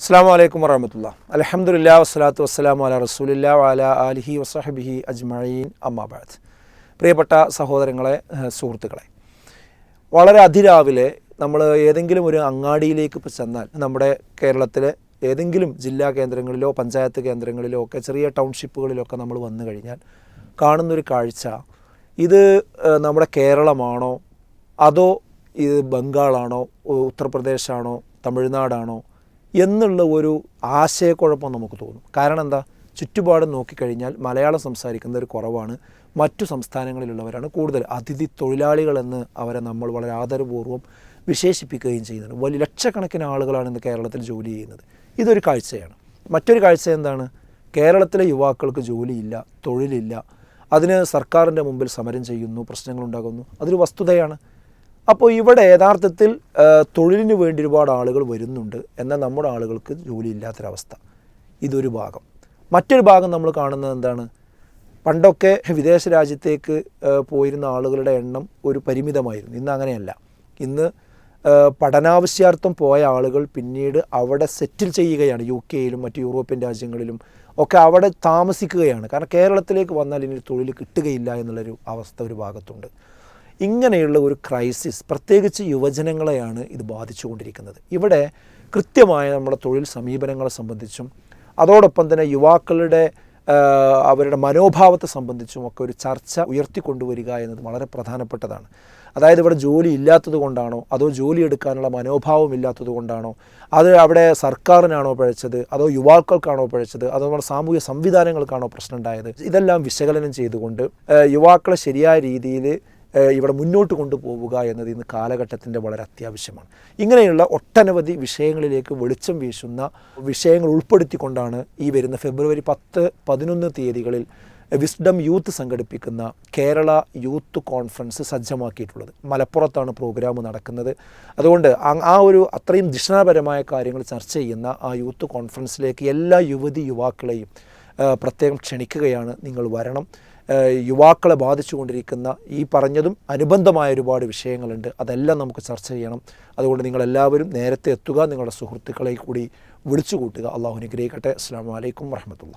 അസ്സാം വലൈക്കും വറഹമത്തുള്ള അലഹമുല്ലാ വസ്സലാത്തു വസ്സലാമു അല റസൂലില്ല അല അലിഹി വസഹബിഹി അജ്മീൻ അമ്മാബാദ് പ്രിയപ്പെട്ട സഹോദരങ്ങളെ സുഹൃത്തുക്കളെ വളരെ അതിരാവിലെ നമ്മൾ ഏതെങ്കിലും ഒരു അങ്ങാടിയിലേക്ക് ഇപ്പോൾ ചെന്നാൽ നമ്മുടെ കേരളത്തിലെ ഏതെങ്കിലും ജില്ലാ കേന്ദ്രങ്ങളിലോ പഞ്ചായത്ത് കേന്ദ്രങ്ങളിലോ ഒക്കെ ചെറിയ ടൗൺഷിപ്പുകളിലൊക്കെ നമ്മൾ വന്നു കഴിഞ്ഞാൽ കാണുന്നൊരു കാഴ്ച ഇത് നമ്മുടെ കേരളമാണോ? അതോ ഇത് ബംഗാളാണോ? ഉത്തർപ്രദേശാണോ? തമിഴ്നാടാണോ? എന്നുള്ള ഒരു ആശയക്കുഴപ്പം നമുക്ക് തോന്നും. കാരണം എന്താ? ചുറ്റുപാടും നോക്കിക്കഴിഞ്ഞാൽ മലയാളം സംസാരിക്കുന്ന ഒരു കുറവാണ്. മറ്റു സംസ്ഥാനങ്ങളിലുള്ളവരാണ് കൂടുതൽ. അതിഥി തൊഴിലാളികളെന്ന് അവരെ നമ്മൾ വളരെ ആദരപൂർവം വിശേഷിപ്പിക്കുകയും ചെയ്യുന്നുണ്ട്. വലിയ ലക്ഷക്കണക്കിന് ആളുകളാണ് ഇന്ന് കേരളത്തിൽ ജോലി ചെയ്യുന്നത്. ഇതൊരു കാഴ്ചയാണ്. മറ്റൊരു കാഴ്ച എന്താണ്? കേരളത്തിലെ യുവാക്കൾക്ക് ജോലിയില്ല തൊഴിലില്ല. അതിന് സർക്കാരിന്റെ മുമ്പിൽ സമരം ചെയ്യുന്നു പ്രശ്നങ്ങളുണ്ടാകുന്നു. അതൊരു വസ്തുതയാണ്. അപ്പോൾ ഇവിടെ യഥാർത്ഥത്തിൽ തൊഴിലിന് വേണ്ടി ഒരുപാട് ആളുകൾ വരുന്നുണ്ട് എന്നാൽ നമ്മുടെ ആളുകൾക്ക് ജോലിയില്ലാത്തൊരവസ്ഥ. ഇതൊരു ഭാഗം. മറ്റൊരു ഭാഗം നമ്മൾ കാണുന്നത് എന്താണ്? പണ്ടൊക്കെ വിദേശ രാജ്യത്തേക്ക് പോയിരുന്ന ആളുകളുടെ എണ്ണം ഒരു പരിമിതമായിരുന്നു. ഇന്ന് അങ്ങനെയല്ല. ഇന്ന് പഠനാവശ്യാർത്ഥം പോയ ആളുകൾ പിന്നീട് അവിടെ സെറ്റിൽ ചെയ്യുകയാണ്. യു കെയിലും മറ്റ് യൂറോപ്യൻ രാജ്യങ്ങളിലും ഒക്കെ അവിടെ താമസിക്കുകയാണ്. കാരണം കേരളത്തിലേക്ക് വന്നാൽ ഇനി തൊഴിൽ കിട്ടുകയില്ല എന്നുള്ളൊരു അവസ്ഥ ഒരു ഭാഗത്തുണ്ട്. ഇങ്ങനെയുള്ള ഒരു ക്രൈസിസ് പ്രത്യേകിച്ച് യുവജനങ്ങളെയാണ് ഇത് ബാധിച്ചുകൊണ്ടിരിക്കുന്നത്. ഇവിടെ കൃത്യമായ നമ്മുടെ തൊഴിൽ സമീപനങ്ങളെ സംബന്ധിച്ചും അതോടൊപ്പം തന്നെ യുവാക്കളുടെ അവരുടെ മനോഭാവത്തെ സംബന്ധിച്ചും ഒക്കെ ഒരു ചർച്ച ഉയർത്തിക്കൊണ്ടുവരിക എന്നത് വളരെ പ്രധാനപ്പെട്ടതാണ്. അതായത് ഇവിടെ ജോലി ഇല്ലാത്തത് കൊണ്ടാണോ അതോ ജോലി എടുക്കാനുള്ള മനോഭാവം ഇല്ലാത്തത് കൊണ്ടാണോ അത് അവിടെ സർക്കാരിനാണോ പഴച്ചത് അതോ യുവാക്കൾക്കാണോ പഴച്ചത് അതോ നമ്മുടെ സാമൂഹ്യ സംവിധാനങ്ങൾക്കാണോ പ്രശ്നം ഉണ്ടായത് ഇതെല്ലാം വിശകലനം ചെയ്തുകൊണ്ട് യുവാക്കളെ ശരിയായ രീതിയിൽ ഇവിടെ മുന്നോട്ട് കൊണ്ടുപോവുക എന്നത് ഇന്ന് കാലഘട്ടത്തിന്റെ വളരെ അത്യാവശ്യമാണ്. ഇങ്ങനെയുള്ള ഒട്ടനവധി വിഷയങ്ങളിലേക്ക് വെളിച്ചം വീശുന്ന വിഷയങ്ങൾ ഉൾപ്പെടുത്തിക്കൊണ്ടാണ് ഈ വരുന്ന ഫെബ്രുവരി പത്ത് പതിനൊന്ന് തീയതികളിൽ വിസ്ഡം യൂത്ത് സംഘടിപ്പിക്കുന്ന കേരള യൂത്ത് കോൺഫറൻസ് സജ്ജമാക്കിയിട്ടുള്ളത്. മലപ്പുറത്താണ് പ്രോഗ്രാം നടക്കുന്നത്. അതുകൊണ്ട് ആ- ഒരു അത്രയും ദിശാപരമായ കാര്യങ്ങൾ ചർച്ച ചെയ്യുന്ന ആ യൂത്ത് കോൺഫറൻസിലേക്ക് എല്ലാ യുവതി യുവാക്കളെയും പ്രത്യേകം ക്ഷണിക്കുകയാണ്. നിങ്ങൾ വരണം. യുവാക്കളെ ബാധിച്ചുകൊണ്ടിരിക്കുന്ന ഈ പറഞ്ഞതും അനുബന്ധമായ ഒരുപാട് വിഷയങ്ങളുണ്ട്. അതെല്ലാം നമുക്ക് ചർച്ച ചെയ്യണം. അതുകൊണ്ട് നിങ്ങളെല്ലാവരും നേരത്തെ എത്തുക. നിങ്ങളുടെ സുഹൃത്തുക്കളെ കൂടി വിളിച്ചു കൂട്ടുക അള്ളാഹു അനുഗ്രഹിക്കട്ടെ. അസ്സാം വലൈക്കും വർഹമത്തുള്ള